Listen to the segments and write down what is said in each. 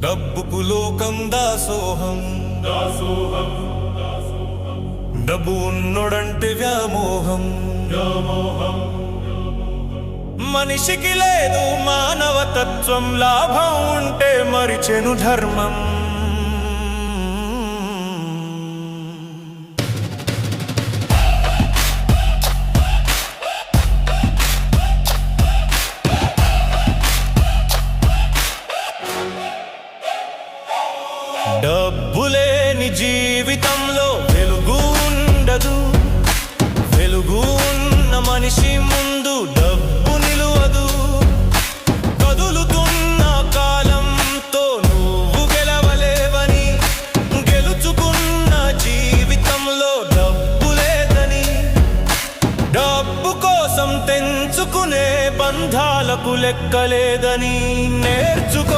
డబ్బుకు లోకం దాసోహం. దాసోహం డబ్బు ఉన్నోడంటే వ్యామోహం వ్యామోహం. మనిషికి లేదు మానవతత్వం లాభం ఉంటే మరిచెను ధర్మం. డబ్బులేని జీవితంలో వెలుగు ఉండదు. వెలుగు ఉన్న మనిషి ముందు డబ్బు నిలువదు. కదులుతున్న కాలంతో నువ్వు గెలవలేవని గెలుచుకున్న జీవితంలో డబ్బు లేదని. డబ్బు కోసం తెంచుకునే బంధాలకు లెక్కలేదని నేర్చుకో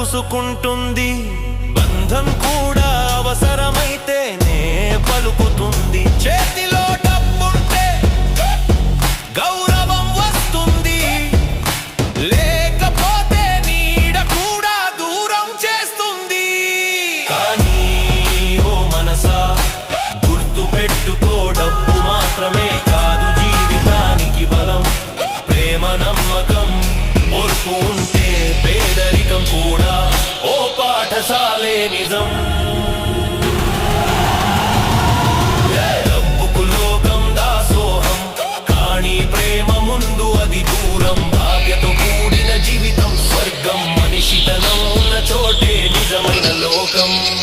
చూసుకుంటుంది. బంధం కూడా అవసరమైతేనే పలుకుతుంది. చేతిలో డబ్బుంటే గౌరవం వస్తుంది. లేకపోతే నీడ కూడా దూరం చేస్తుంది. కానీ ఓ మనసా గుర్తు పెట్టుకో డబ్బు మాత్రమే కాదు జీవితానికి బలం. ప్రేమ నమ్మకం ఓర్పు పాఠశాలే నిజం. డబ్బుకు లోకం దాసోహం. కానీ ప్రేమ ముందు అది దూరం. భాగ్యతో కూడిన జీవితం స్వర్గం. మనిషితనం ఉన్న చోటే నిజమైన లోకం.